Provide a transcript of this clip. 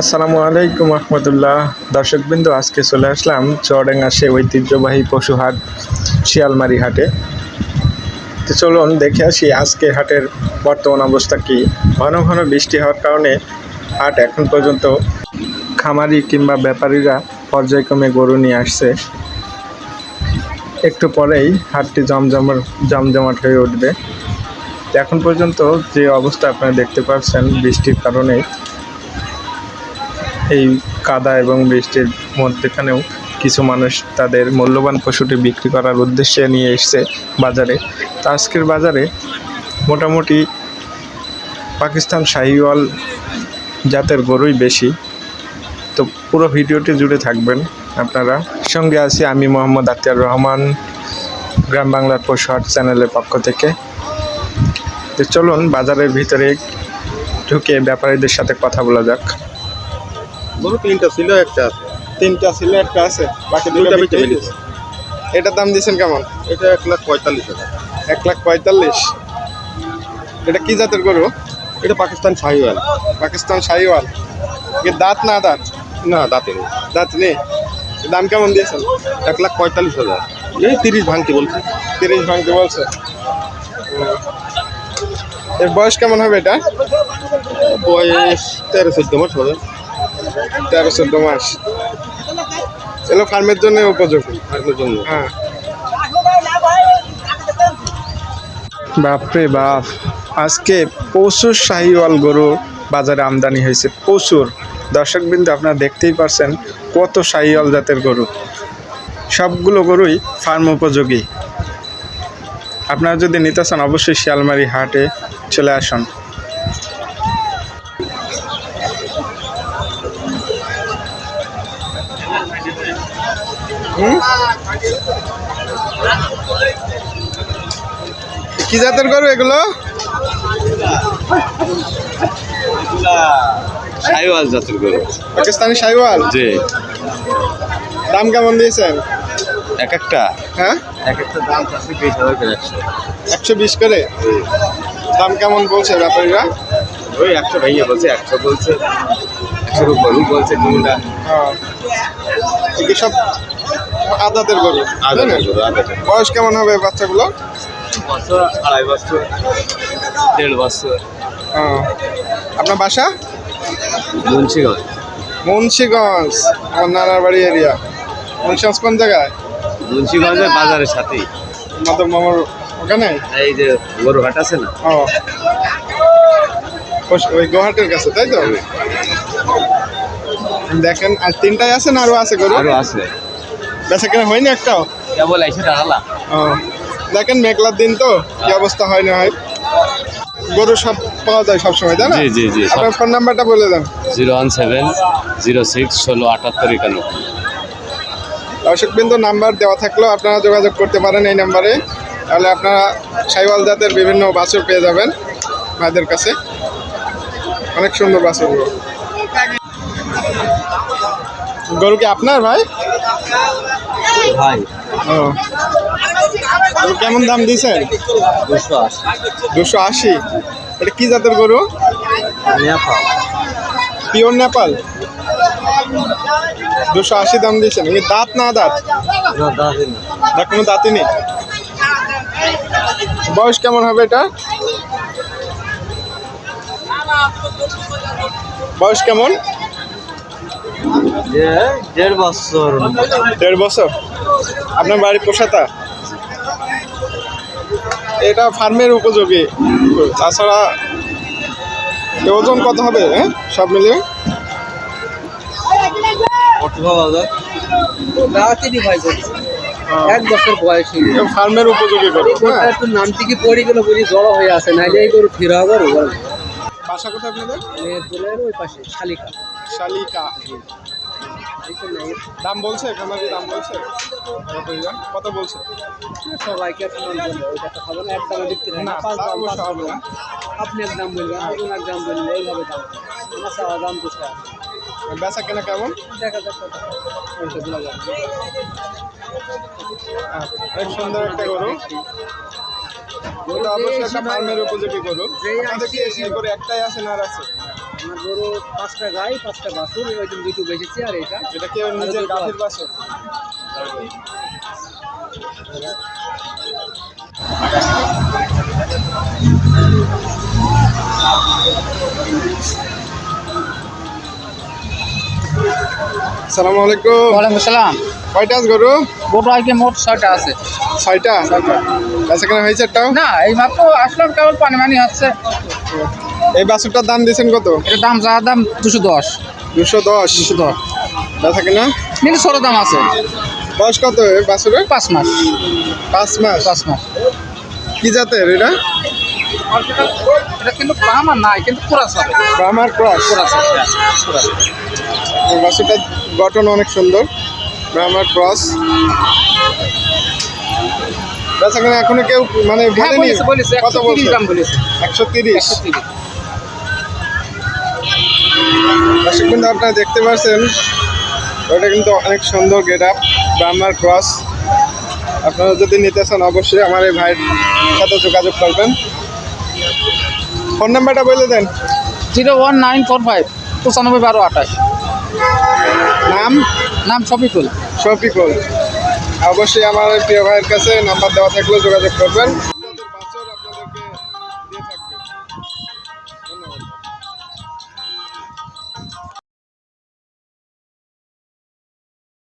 আসসালামু আলাইকুম রহমতুল্লাহ। দর্শকবৃন্দ, আজকে চলে আসলাম চুয়াডাঙ্গা সে ঐতিহ্যবাহী পশু হাট শিয়ালমারি হাটে। তো চলুন দেখে আসি আজকে হাটের বর্তমান অবস্থা কি। ঘন ঘন বৃষ্টি হওয়ার কারণে হাট এখন পর্যন্ত খামারি কিংবা ব্যাপারীরা পর্যায়ক্রমে গরু নিয়ে আসছে। একটু পরেই হাটটি জমজমাট জমজমাট হয়ে উঠবে। এখন পর্যন্ত যে অবস্থা আপনারা দেখতে পাচ্ছেন বৃষ্টির কারণে এই কাদা এবং বৃষ্টির মধ্যেখানেও কিছু মানুষ তাদের মূল্যবান পশুটি বিক্রি করার উদ্দেশ্যে নিয়ে এসছে বাজারে। তো আজকের বাজারে মোটামুটি পাকিস্তান শাহিওয়াল জাতের গরুই বেশি। তো পুরো ভিডিওটি জুড়ে থাকবেন আপনারা। সঙ্গে আছি আমি মোহাম্মদ আতিয়ার রহমান, গ্রাম বাংলার পশু হাট চ্যানেলের পক্ষ থেকে। তো চলুন বাজারের ভিতরে ঢুকে ব্যাপারীদের সাথে কথা বলা যাক। গরু তিনটা ছিল একটা আছে। তিনটা ছিল একটা আছে। বাকি দুইটা বেচে ফেলেছি। এটার দাম দিয়েছেন কেমন? এটা এক লাখ পঁয়তাল্লিশ হাজার। এক লাখ পঁয়তাল্লিশ। এটা কি জাতের গরু? এটা পাকিস্তান শাহিওয়াল। পাকিস্তান শাহিওয়াল। এর দাঁত না দাঁত? না দাঁতে নেই। দাঁত নেই। দাম কেমন দিয়েছেন? এক লাখ পঁয়তাল্লিশ হাজার। এই তিরিশ ভাঙতে বলছে। তিরিশ ভাঙতে বলছে। এর বয়স কেমন হবে এটা? বয়স তেরো চোদ্দ মাস হবে। তেরো চোদ্দ মাস। এগুলো ফার্মের জন্য উপযোগী। ফার্মের জন্য। হ্যাঁ। বাপরে বাপ। আজকে প্রচুর শাহিওয়াল গরু বাজারে আমদানি হয়েছে প্রচুর। দর্শকবৃন্দ আপনারা দেখতেই পারছেন কত শাহিওয়াল জাতের গরু। সবগুলো গরুই ফার্ম উপযোগী। আপনারা যদি নিতে চান অবশ্যই শিয়ালমারি হাটে চলে আসুন। কি জাতের গরু এগুলো? শাহিওয়াল জাতের গরু। পাকিস্তানি শাহিওয়াল? জি। দাম কেমন দিয়েছেন? এক একটা। হ্যাঁ? এক একটা দাম আছে বিশ হাজার করে একশো একশো বিশ করে? দাম কেমন বলছে ব্যাপারীরা? ওই একশো ভাইয়া বলছে একশো বলছে। একশোর গরু বলছে কোনটা? হ্যাঁ সব আদাতের গরু বয়স কেমন হবে বাচ্চাগুলো? বছর আড়াই বছর দেড় বছর। হ্যাঁ। আপনার বাসা? মুন্সিগঞ্জ। মুন্সিগঞ্জ আমার নানার বাড়ি এরিয়া। মুন্সিগঞ্জ কোন জায়গায়? মুন্সিগঞ্জের বাজারের সাথেই। মাধব মামার ওখানে? এই যে গরু হাট আছে না? ও। ওই গুয়াহাটির কাছে তাই তো? দেখেন আর তিনটাই আছে না আরও আছে গরু? আরও আছে। বেচা কেনা হয়নি একটাও? কেবল এসে দাঁড়ালা। ও দেখেন মেঘলার দিন তো কি অবস্থা হয় না হয়। গরু সব পাওয়া যায় সব সময় তাই না? জি জি জি আপনার ফোন নাম্বারটা বলে দেন। Zero one seven zero six ষোলো আটাত্তর একান্ন দর্শক বিন্দু নাম্বার দেওয়া থাকলেও আপনারা যোগাযোগ করতে পারেন এই নাম্বারে তাহলে আপনারা সাইওয়াল জাতের বিভিন্ন বাছুর পেয়ে যাবেন ভাইদের কাছে। অনেক সুন্দর বাছুর গরু কি আপনার ভাই? ভাই। ও। কেমন দাম দিয়েছেন? দুশো আশি। দুশো আশি। এটা কি জাতের গরু? নেপাল। পিওর নেপাল? দুশো আশি দাম দিয়েছেন। এমনি দাঁত না দাঁত? দেখ কোনো দাঁতই নেই। বয়স কেমন হবে এটা বয়স কেমন? দেড় বছর। দেড় বছর? আপনার বাড়ি পোষাতা এটা ফার্মের উপযোগী। তাছাড়া ওজন কত হবে হ্যাঁ? সব মিলিয়ে? এক বছর বয়সী ফার্মের উপযোগী হ্যাঁ? একটু নামটি কি পড়ে গেল বুঝি জড়ো হয়ে আছে নাইলে এই গরু ফিরা গরু বাসা কোথায় আপনাদের? মেয়ের ওই পাশে শালিকা। শালিকা। দাম বলছে? খামারি দাম বলছে? কত বলছে? সবাইকে সমান বলবে ওইটা তো হবে না এক বিক্রি না। না পাঁচ দাম হবে না। আপনি এক দাম বলবেন আপনি এক দাম বলবেন এইভাবে দাম। আমার চাওয়া দাম দুশো বেচা কেনা কেমন? দেখা যাক। হ্যাঁ, অনেক সুন্দর একটা গরু। এটা অবশ্যই একটা ফার্মের উপযোগী গরু। আপনাদের কি গরু একটাই আছে না আর আছে? আমার গরু পাঁচটা গাই পাঁচটা বাছুর ওই দিন দুটো বেঁচেছি আর এটা। এটা কি ওর আর নিজের বাছুর? সালামু আলাইকুম ওয়ালাইকুম আসসালাম কয়টা আছে গরু? গরু আজকে মোট ছয়টা আছে। ছয়টা? কেনা হয়েছে একটাও? না এই মাত্র আসলাম কেবল পানি মানি হচ্ছে। এই বাছুরটার দাম দিয়েছেন কত? এটার দাম যা দাম দুশো দশ। দুশো দশ। দুশো দশ। বেচা কেনা কিন্তু ছোট দাম আছে। বয়স কত এই বাছুরের? পাঁচ মাস। পাঁচ মাস। পাঁচ মাস। কি জাতের এটা? এটা কিন্তু আমার নাই কিন্তু হবে ক্রস। বাছুরটার গঠন অনেক সুন্দর। ব্রাহ্মার ক্রস। এখনও কেউ মানে হ্যাঁ কত বলেছে। একশো তিরিশ। একশো তিরিশ। দর্শক কিন্তু আপনারা দেখতে পাচ্ছেন ওটা কিন্তু অনেক সুন্দর গেট আপ ব্রাহ্মার ক্রস আপনারা যদি নিতে চান অবশ্যই আমার এই ভাইয়ের সাথে যোগাযোগ করবেন। ফোন নাম্বারটা বলে দেন। Zero one nine four five পঁচানব্বই বারো আঠাশ। নাম? নাম শফিকুল। শফিকুল। অবশ্যই আমার প্রিয় ভাইয়ের কাছে নাম্বার দেওয়া থাকলে যোগাযোগ করবেন।